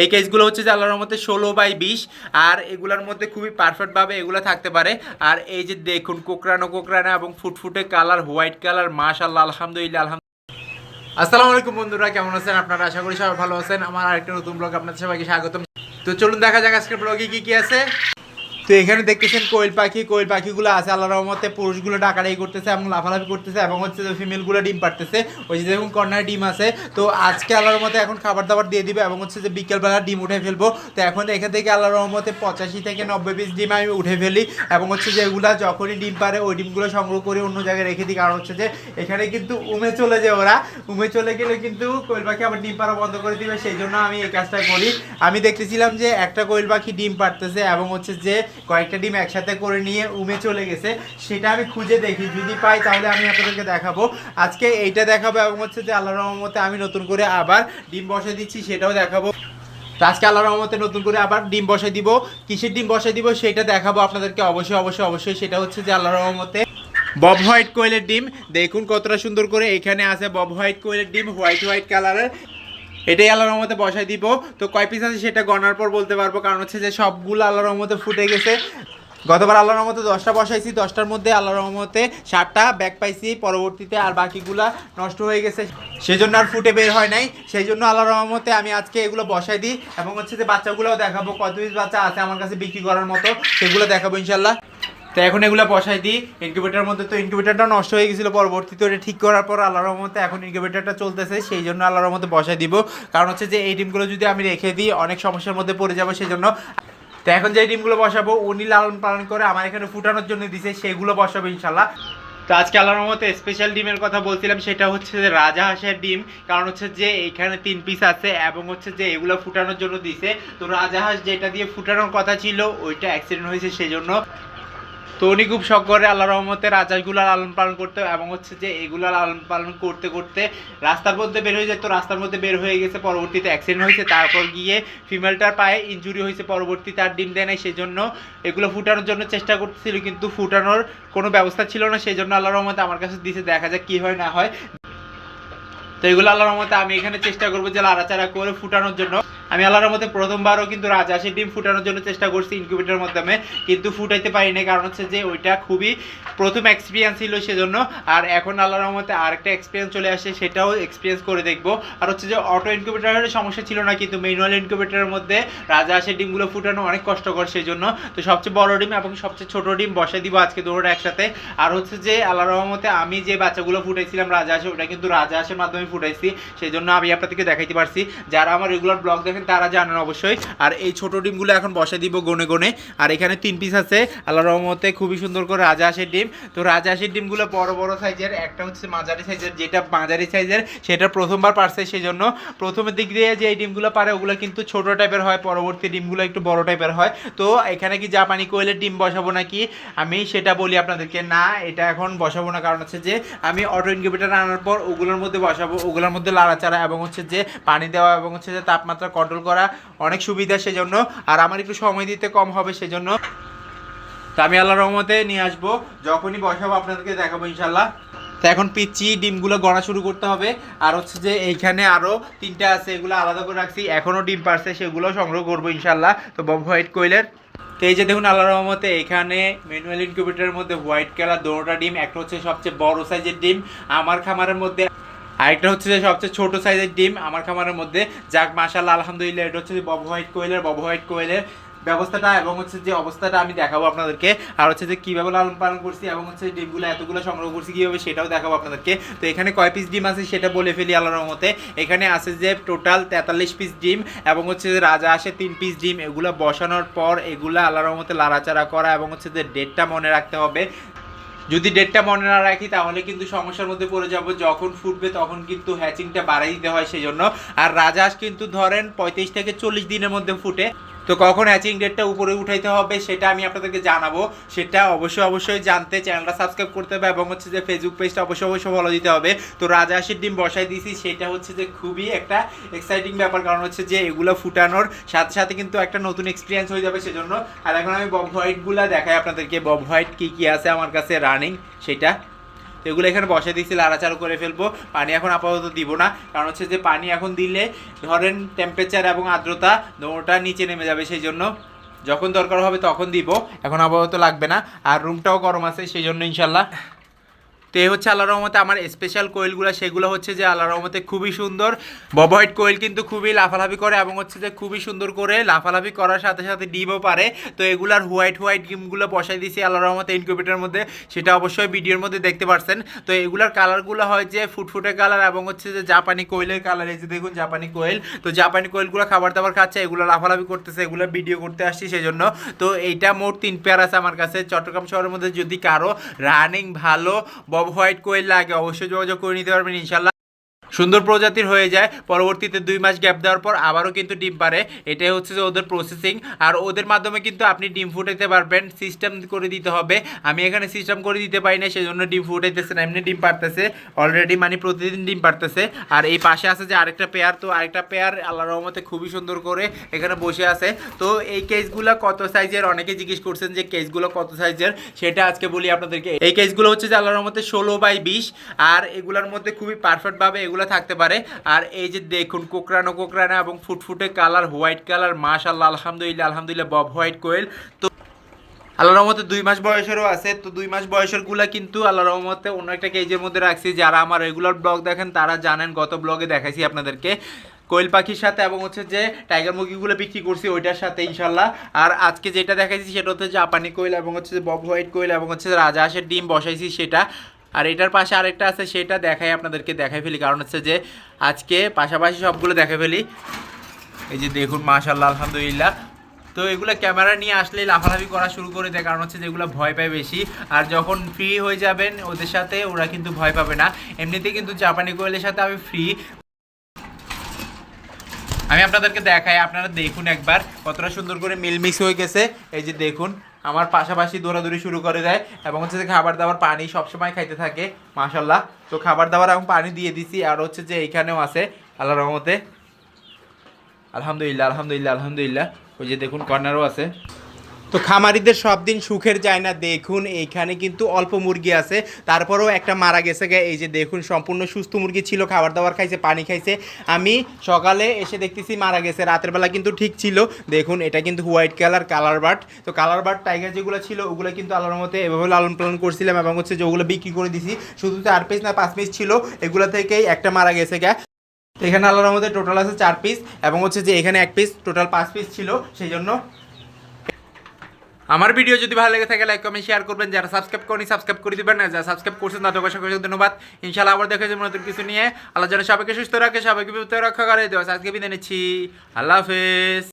এই কেসগুলো হচ্ছে যে আল্লাহর মধ্যে ষোলো বাই বিশ, আর এগুলোর মধ্যে খুবই পারফেক্টভাবে এগুলো থাকতে পারে। আর এই যে দেখুন কোকরানো কোকরানো এবং ফুটফুটে কালার, হোয়াইট কালার মাশাল্লাহ আলহামদুলিল্লাহ আলহামদুলিল্লাহ। আসসালামু আলাইকুম বন্ধুরা, কেমন আছেন? আপনারা আশা করি সবাই ভালো আছেন। আমার আরেকটা নতুন ব্লগ আপনাদের সবাইকে স্বাগতম। তো চলুন দেখা যাক আজকের ব্লগে কি কি আছে। তো এখানে দেখতেছেন কোয়েল পাখি, কোয়েল পাখিগুলো আছে আল্লাহ রহমতে পুরুষগুলো ডাকাডাকি করতেছে এবং লাফালাফি করতেছে এবং হচ্ছে যে ফিমেলগুলো ডিম পারতেছে ওই যে দেখুন কর্নার ডিম আছে। তো আজকে আল্লাহর রহমতে এখন খাবার দাবার দিয়ে দিবে এবং হচ্ছে যে বিকেলবেলা ডিম উঠে ফেলব। তো এখন এখান থেকে আল্লাহর রহমতে পঁচাশি থেকে নব্বই পিস ডিম আমি উঠে ফেলি এবং হচ্ছে যে এগুলা যখনই ডিম পারে ওই ডিমগুলো সংগ্রহ করে অন্য জায়গায় রেখে দিই। কারণ হচ্ছে যে এখানে কিন্তু উমে চলে যায় ওরা। উমে চলে গেলে কিন্তু কোয়েল পাখি আবার ডিম পাড়া বন্ধ করে দিবে। সেই জন্য আমি এই কাজটা করি। আমি দেখতেছিলাম যে একটা কোয়েল পাখি ডিম পারতেছে এবং হচ্ছে যে কয়েকটা ডিম একসাথে করে নিয়ে উমে চলে গেছে। সেটা আমি খুঁজে দেখি। যদি পাই তাহলে আমি আপনাদেরকে দেখাবো। আজকে এইটা দেখাবো এবং হচ্ছে যে আল্লাহ রহমতে আমি নতুন করে আবার ডিম বসে দিচ্ছি, সেটাও দেখাবো। আজকে আল্লাহ রহমতে নতুন করে আবার ডিম বসাই দিব। কিসের ডিম বসাই দিব সেটা দেখাবো আপনাদেরকে অবশ্যই অবশ্যই অবশ্যই। সেটা হচ্ছে যে আল্লাহ রহমতে বব হোয়াইট কোয়েলের ডিম। দেখুন কতটা সুন্দর করে এখানে আছে বব হোয়াইট কোয়েলের ডিম, হোয়াইট হোয়াইট কালারের। এটাই আল্লাহর রহমতে বসাই দিব। তো কয় পিস আছে সেটা গণার পর বলতে পারব, কারণ হচ্ছে যে সবগুলো আল্লাহর রহমতে ফুটে গেছে। গতবার আল্লাহর রহমতে দশটা বসাইছি, দশটার মধ্যে আল্লাহর রহমতে ষাটটা ব্যাগ পাইছি, পরবর্তীতে আর বাকিগুলা নষ্ট হয়ে গেছে। সেই জন্য আর ফুটে বের হয় নাই। সেই জন্য আল্লাহর রহমতে আমি আজকে এগুলো বসাই দিই এবং হচ্ছে যে বাচ্চাগুলোও দেখাবো, কত পিস বাচ্চা আছে আমার কাছে বিক্রি করার মতো, সেগুলো দেখাবো ইনশাল্লাহ তো এখন এগুলো বসাই দিই। ইনকিউবেটারের মধ্যে তো ইনকিউবেটারটা নষ্ট হয়ে গেছিল পরবর্তীতে, ওটা ঠিক করার পর আল্লাহর রহমতে এখন ইনকিউবেটারটা চলতেছে, সেই জন্য আল্লাহর রহমতে বসাই দিব। কারণ হচ্ছে যে, এই ডিমগুলো যদি আমি রেখে দিই, অনেক সমস্যার মধ্যে পড়ে যাব সেই জন্য। তো এখন যে ডিমগুলো বসাবো, উনি লালন পালন করে আমার এখানে ফুটানোর জন্য দিছে, সেগুলো বসাবো ইনশাল্লাহ তো আজকে আল্লাহর মতো স্পেশাল ডিমের কথা বলছিলাম, সেটা হচ্ছে যে রাজা হাঁসের ডিম কারণ হচ্ছে যে, এখানে তিন পিস আছে এবং হচ্ছে যে, এগুলো ফুটানোর জন্য দিছে। তো রাজা হাঁস যেটা দিয়ে ফুটানোর কথা ছিল, ওইটা অ্যাক্সিডেন্ট হয়েছে সেই জন্য। তো উনি খুব শখ করে আল্লাহ রহমতে রাজাগুলো লালন পালন করতে এবং হচ্ছে যে এগুলো লালন পালন করতে করতে রাস্তার মধ্যে বের হয়ে যেত রাস্তার মধ্যে বের হয়ে গেছে, পরবর্তীতে অ্যাক্সিডেন্ট হয়েছে, তারপর গিয়ে ফিমেলটার পায়ে ইঞ্জুরি হয়েছে পরবর্তীতে আর ডিম দেয় নাই সেই জন্য এগুলো ফুটানোর জন্য চেষ্টা করতেছিল, কিন্তু ফুটানোর কোনো ব্যবস্থা ছিল না সেই জন্য আল্লাহ রহমতে আমার কাছে দিছে, দেখা যাক কি হয় না হয়। তো এগুলো আল্লাহর রহমতে আমি এখানে চেষ্টা করব যে লাড়াচাড়া করে ফুটানোর জন্য। আমি আল্লাহর মধ্যে প্রথমবারও কিন্তু রাজহাঁসের ডিম ফুটানোর জন্য চেষ্টা করছি ইনকিউবেটরের মাধ্যমে, কিন্তু ফুটাইতে পারিনি, কারণ হচ্ছে যে ওইটা খুবই প্রথম এক্সপিরিয়েন্স ছিল সেজন্য। আর এখন আল্লাহর রহমতে আরেকটা এক্সপিরিয়েন্স চলে আসে, সেটাও এক্সপিরিয়েন্স করে দেখব। আর হচ্ছে যে অটো ইনকিউবেটারের সমস্যা ছিল না, কিন্তু ম্যানুয়াল ইনকিউবেটারের মধ্যে রাজহাঁসের ডিমগুলো ফুটানো অনেক কষ্টকর সেই জন্য তো সবচেয়ে বড় ডিম এবং সবচেয়ে ছোট ডিম বসাই দিব আজকে দুটোটা একসাথে। আর হচ্ছে যে আল্লাহ রহমতে আমি যে বাচ্চাগুলো ফুটাইছিলাম রাজহাঁসে ওটা কিন্তু রাজহাঁসের মাধ্যমে ফুটাইছি সেই জন্য আমি আপনাদেরকে দেখাইতে পারছি। যারা আমার রেগুলার ব্লগ দেখেন তারা জানেন অবশ্যই। আর এই ছোট ডিমগুলো এখন বসাই দিব গনে গনে। আর এখানে তিন পিস আছে। আল্লাহ রহমতে খুবই সুন্দর করে রাজহাঁসের ডিম। তো রাজহাঁসের ডিমগুলো বড় বড় সাইজের, একটা হচ্ছে মাঝারি সাইজের, যেটা মাঝারি সাইজের, সেটা প্রথমবার পারছে সেই জন্য প্রথমের দিক দিয়ে যে এই ডিমগুলো পারে, ওগুলো কিন্তু ছোট টাইপের হয়, পরবর্তী ডিমগুলো একটু বড় টাইপের হয়। তো এখানে কি জাপানি কোয়েলের ডিম বসাবো নাকি? আমি সেটা বলি আপনাদেরকে। না, এটা এখন বসাবো না। কারণ হচ্ছে যে, আমি অটো ইনকিউবেটার আনার পর ওগুলোর মধ্যে বসাবো। ওগুলোর মধ্যে লাড়াচাড়া এবং হচ্ছে যে, পানি দেওয়া এবং হচ্ছে যে তাপমাত্রা কন্ট্রোল করা অনেক সুবিধা সেজন্য, আর আমার একটু সময় দিতে কম হবে সেজন্য। তো আমি আল্লাহ রহমতে নিয়ে আসব, যখনই বসাবো আপনাদেরকে দেখাবো ইনশাল্লাহ তো এখন পিচি ডিমগুলো গড়া শুরু করতে হবে, আর হচ্ছে যে এইখানে আরও তিনটা আছে, এগুলো আলাদা করে রাখছি এখনও ডিম পারছে, সেগুলো সংগ্রহ করব ইনশাল্লাহ তো বব হোয়াইট কোয়েলের। তো এই যে দেখুন আল্লাহ রহমতে এখানে ম্যানুয়াল ইনকিউবেটরের মধ্যে হোয়াইট কালার দোনোটা ডিম, একটা হচ্ছে সবচেয়ে বড় সাইজের ডিম, আমার খামারের মধ্যে আরেকটা হচ্ছে যে সবচেয়ে ছোট সাইজের ডিম আমার খামারের মধ্যে। যাক মাশাল্লাহ আলহামদুলিল্লাহ, এটা হচ্ছে যে বব হোয়াইট কোয়েলের বব হোয়াইট কোয়েলের ব্যবস্থাটা এবং হচ্ছে যে অবস্থাটা আমি দেখাবো আপনাদেরকে। আর হচ্ছে যে কীভাবে লালন পালন করছি এবং হচ্ছে ডিমগুলো এতগুলো সংগ্রহ করছি, কীভাবে সেটাও দেখাবো আপনাদেরকে। তো এখানে কয় পিস ডিম আছে সেটা বলে ফেলি আল্লাহর রহমতে। এখানে আছে যে টোটাল তেতাল্লিশ পিস ডিম এবং হচ্ছে যে রাজা আসে তিন পিস ডিম। এগুলো বসানোর পর এগুলো আল্লাহর রহমতে লাড়াচাড়া করা এবং হচ্ছে যে ডেটটা মনে রাখতে হবে। যদি ডেটটা মনে না রাখি, তাহলে কিন্তু সমস্যার মধ্যে পড়ে যাব। যখন ফুটবে তখন কিন্তু হ্যাচিংটা বাড়াই দিতে হয় সেই জন্য আর রাজহাঁস কিন্তু ধরেন পঁয়ত্রিশ থেকে চল্লিশ দিনের মধ্যে ফুটে। তো কখন অ্যাচিং ডেটটা উপরে উঠাইতে হবে সেটা আমি আপনাদেরকে জানাব। সেটা অবশ্যই অবশ্যই জানতে চ্যানেলটা সাবস্ক্রাইব করতে হবে এবং হচ্ছে যে ফেসবুক পেজটা অবশ্যই অবশ্যই ফলো দিতে হবে। তো রাজহাঁসের ডিম বসাই দিয়েছি, সেটা হচ্ছে যে খুবই একটা এক্সাইটিং ব্যাপার। কারণ হচ্ছে যে এগুলো ফুটানোর সাথে সাথে কিন্তু একটা নতুন এক্সপিরিয়েন্স হয়ে যাবে সেজন্য। আর এখন আমি বব হোয়াইটগুলো দেখাই আপনাদেরকে। বব হোয়াইট কী কী আছে আমার কাছে রানিং সেটা তো এগুলো এখানে বসে দিচ্ছি লাড়াচাড়া করে ফেলব। পানি এখন আপাতত দিব না। কারণ হচ্ছে যে পানি এখন দিলে ধরেন টেম্পারেচার এবং আর্দ্রতা ওটা নিচে নেমে যাবে সেই জন্য যখন দরকার হবে তখন দিব, এখন আপাতত লাগবে না। আর রুমটাও গরম আছে সেই জন্য ইনশাল্লাহ তো এই হচ্ছে আল্লাহ রহমতে আমার স্পেশাল কোয়েলগুলো, সেগুলো হচ্ছে যে আল্লাহ রহমতে খুবই সুন্দর। ববহাইট কোয়েল কিন্তু খুবই লাফালাফি করে এবং হচ্ছে যে খুবই সুন্দর করে লাফালাফি করার সাথে সাথে ডিমও পারে। তো এগুলার হোয়াইট হোয়াইট ডিমগুলো বসাই দিয়েছি আল্লাহ রহমতে ইনকিউবেটারের মধ্যে। সেটা অবশ্যই ভিডিওর মধ্যে দেখতে পারছেন। তো এগুলার কালারগুলো হয় যে ফুটফুটে কালার এবং হচ্ছে যে জাপানি কোয়েলের কালার এই যে দেখুন জাপানি কোয়েল। তো জাপানি কোয়েলগুলো খাবার দাবার খাচ্ছে, এগুলো লাফালাফি করতেছে, এগুলো ভিডিও করতে আসছি সেই জন্য তো এইটা মোট তিন পেয়ার আছে আমার কাছে। চট্টগ্রাম শহরের মধ্যে যদি কারও রানিং ভালো হোয়াইট কোয়েল লাগে অবশ্যই যোগাযোগ করে নিতে পারবেন ইনশাল্লাহ। সুন্দর প্রজাতির হয়ে যায়। পরবর্তীতে দুই মাস গ্যাপ দেওয়ার পর আবারও কিন্তু ডিম পারে। এটাই হচ্ছে যে ওদের প্রসেসিং আর ওদের মাধ্যমে কিন্তু আপনি ডিম ফুটাইতে পারবেন। সিস্টেম করে দিতে হবে। আমি এখানে সিস্টেম করে দিতে পারি না সেজন্য ডিম ফুটাইতেছে না। এমনি ডিম পারতেছে। অলরেডি মানে প্রতিদিন ডিম পারতেছে। আর এই পাশে আছে যে আরেকটা পেয়ার তো আরেকটা পেয়ার আল্লাহ রহমতে খুবই সুন্দর করে এখানে বসে আছে। তো এই কেসগুলো কত সাইজের অনেকে জিজ্ঞেস করছেন যে কেসগুলো কত সাইজের সেটা আজকে বলি আপনাদেরকে। এই কেসগুলো হচ্ছে যে আল্লাহর রহমতে ষোলো বাই বিশ। আর এগুলোর মধ্যে খুবই পারফেক্টভাবে এগুলো থাকতে পারে। আর এই যে দেখুন কোকরানো কোকরানো এবং ফুটফুটে কালার, হোয়াইট কালার মাশাল্লাহ আলহামদুলিল্লাহ আলহামদুলিল্লাহ, বব হোয়াইট কোয়েল। তো আল্লাহ রহমতে দুই মাস বয়সেরও আছে। তো দুই মাস বয়সেরগুলা কিন্তু আল্লাহ রহমতে অন্য একটা কেজের মধ্যে রাখছি। যারা আমার রেগুলার ব্লগ দেখেন, তারা জানেন, গত ব্লগে দেখাইছি আপনাদেরকে। কোয়েল পাখির সাথে এবং হচ্ছে যে টাইগার মুরগিগুলো বিক্রি করছি, ওইটার সাথে ইনশাল্লাহ আর আজকে যেটা দেখাইছি, সেটা হচ্ছে জাপানি কোয়েল এবং হচ্ছে বব হোয়াইট কোয়েল এবং হচ্ছে যে রাজহাঁসের ডিম বসাইছি সেটা। আর এটার পাশে আরেকটা আছে, সেটা দেখাই আপনাদেরকে, দেখাই ফেলি। কারণ হচ্ছে যে আজকে পাশাপাশি সবগুলো দেখে ফেলি। এই যে দেখুন মাশাল্লাহ আলহামদুলিল্লাহ। তো এগুলো ক্যামেরা নিয়ে আসলেই লাফালাফি করা শুরু করে দেয়, কারণ হচ্ছে যেগুলো ভয় পায় বেশি। আর যখন ফ্রি হয়ে যাবেন ওদের সাথে, ওরা কিন্তু ভয় পাবে না। এমনিতে কিন্তু জাপানি কোয়েলের সাথে আমি ফ্রি আমি আপনাদেরকে দেখাই, আপনারা দেখুন একবার কতটা সুন্দর করে মিলমিক্স হয়ে গেছে। এই যে দেখুন আমার পাশাপাশি দৌড়াদৌড়ি শুরু করে দেয় এবং হচ্ছে যে খাবার দাবার পানি সবসময় খাইতে থাকে মাশাল্লাহ তো খাবার দাবার এবং পানি দিয়ে দিছি আর হচ্ছে যে এইখানেও আছে আল্লাহ রহমতে। আলহামদুলিল্লাহ আলহামদুলিল্লাহ আলহামদুলিল্লাহ। ওই যে দেখুন কর্নারও আছে। তো খামারিদের সব দিন সুখের যায় না। দেখুন এইখানে কিন্তু অল্প মুরগি আছে। তারপরেও একটা মারা গেছে গে। এই যে দেখুন, সম্পূর্ণ সুস্থ মুরগি ছিল, খাবার দাবার খাইছে, পানি খাইছে। আমি সকালে এসে দেখতেছি মারা গেছে। রাতের বেলা কিন্তু ঠিক ছিল। দেখুন, এটা কিন্তু হোয়াইট কালার কালার বার্ড। তো কালার বার্ড, টাইগার যেগুলো ছিল, ওগুলো কিন্তু আল্লাহর মতে এভাবে লালন পালন করছিলাম এবং হচ্ছে যে ওগুলো বিক্রি করে দিছি। শুধু তো চার পিস না, পাঁচ পিস ছিল। এগুলো থেকেই একটা মারা গেছে গা। এখানে আল্লাহর মধ্যে টোটাল আছে চার পিস এবং হচ্ছে যে এখানে এক পিস টোটাল পাঁচ পিস ছিল। সেই জন্য আমার ভিডিও যদি ভালো লেগে থাকে লাইক কমেন্ট শেয়ার করবেন। যারা সাবস্ক্রাইব করেনি সাবস্ক্রাইব করে দিবেন না। যারা সাবস্ক্রাইব করছেন, তাদের অসংখ্য অসংখ্য ধন্যবাদ। ইনশাআল্লাহ আবার দেখা যাবে নতুন কিছু নিয়ে। আল্লাহ যেন সবাইকে সুস্থ রাখে, সবাইকে বিপদ রক্ষা করে। দেওয়া আজকে বিদায় নিচ্ছি। আল্লাহ হাফেজ।